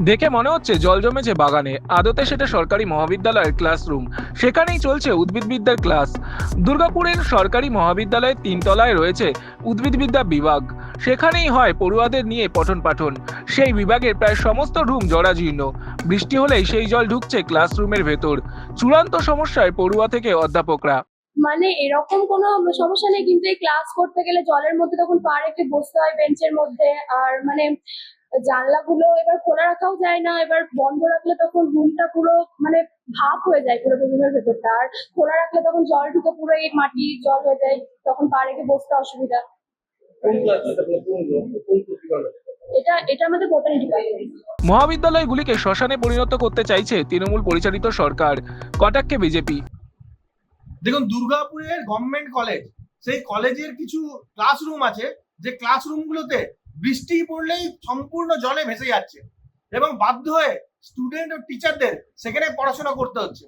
দেখে মনে হচ্ছে জল জমেছে বাগানে। আদতে সেটা সরকারি মহাবিদ্যালয়ের ক্লাসরুম। সেখানেই চলছে উদ্ভিদবিদ্যার ক্লাস। দুর্গাপুরের সরকারি মহাবিদ্যালয়ের তিনতলায় রয়েছে উদ্ভিদবিদ্যা বিভাগ। সেখানেই হয় পড়ুয়াদের নিয়ে পঠন পাঠন সেই বিভাগের প্রায় সমস্ত রুম জরাজীর্ণ। বৃষ্টি হলেই সেই জল ঢুকছে ক্লাসরুমের ভেতর। চূড়ান্ত সমস্যায় পড়ুয়া থেকে অধ্যাপকরা। মানে এরকম কোনো সমস্যা নেই, কিন্তু এই ক্লাস করতে গেলে জলের মধ্যে তখন পা রেখে বসতে হয় বেঞ্চের মধ্যে। আর মানে জানলাগুলো এবার খোলা রাখাও যায় না এবার বন্ধ রাখলে তখন রুমটা পুরো মানে ভাপ হয়ে যায় পুরো রুমের ভেতরটা। আর খোলা রাখলে তখন জল ঢুকে পুরো এই মাটি জল হয়ে যায় তখন পা রেখে বসতে অসুবিধা। এটা এটা আমাদের বোটানি ডিপার্টমেন্ট মহাবিদ্যালয়গুলিকে শ্মশানে পরিণত করতে চাইছে তৃণমূল পরিচালিত সরকার। কটাক্ষে বিজেপি? দেখুন দুর্গাপুরের গভর্নমেন্ট কলেজ সেই কলেজের কিছু ক্লাসরুম আছে যে ক্লাসরুমগুলোতে বৃষ্টি পড়লেই সম্পূর্ণ জলে ভেসে যাচ্ছে এবং বাধ্য হয়ে স্টুডেন্ট ও টিচারদের সেখানে পড়াশোনা করতে হচ্ছে।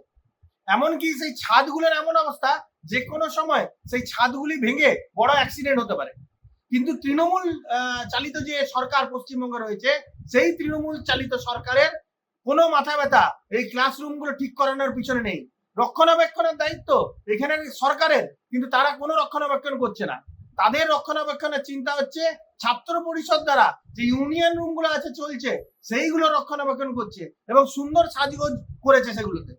এমনকি সেই ছাদগুলোর এমন অবস্থা যে কোনো সময় সেই ছাদগুলি ভেঙে বড় অ্যাক্সিডেন্ট হতে পারে। কিন্তু তৃণমূল চালিত যে সরকার পশ্চিমবঙ্গে রয়েছে, সেই তৃণমূল চালিত সরকারের কোনো মাথা ব্যথা এই ক্লাসরুমগুলো ঠিক করানোর পিছনে নেই। রক্ষণাবেক্ষণের দায়িত্ব এখানে সরকারের, কিন্তু তারা কোনো রক্ষণাবেক্ষণ করছে না। তাদের রক্ষণাবেক্ষণের চিন্তা হচ্ছে ছাত্র পরিষদ দ্বারা যে ইউনিয়ন রুমগুলো আছে চলছে, সেইগুলো রক্ষণাবেক্ষণ করছে এবং সুন্দর সাজগোজ করেছে সেগুলোতে।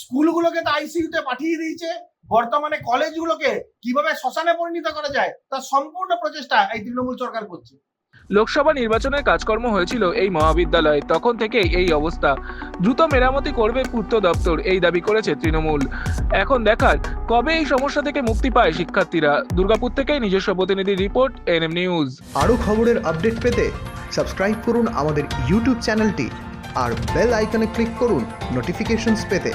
স্কুলগুলোকে তো আইসিইউতে পাঠিয়ে দিয়েছে, বর্তমানে কলেজগুলোকে কীভাবে শ্মশানে পরিণত করা যায়, তার সম্পূর্ণ প্রচেষ্টা এই তৃণমূল সরকার করছে। লোকসভা নির্বাচনের কাজকর্ম হয়েছিল এই মহাবিদ্যালয়ে, তখন থেকেই এই অবস্থা। দ্রুত মেরামতি করবে পূর্ত দপ্তর, এই দাবি করেছে তৃণমূল। এখন দেখার, কবে এই সমস্যা থেকে মুক্তি পায় শিক্ষার্থীরা? দুর্গাপুর থেকেই নিজস্ব প্রতিনিধি রিপোর্ট, এনএম নিউজ। আরও খবরের আপডেট পেতে সাবস্ক্রাইব করুন আমাদের ইউটিউব চ্যানেলটি আর বেল আইকনে ক্লিক করুন নোটিফিকেশনস পেতে।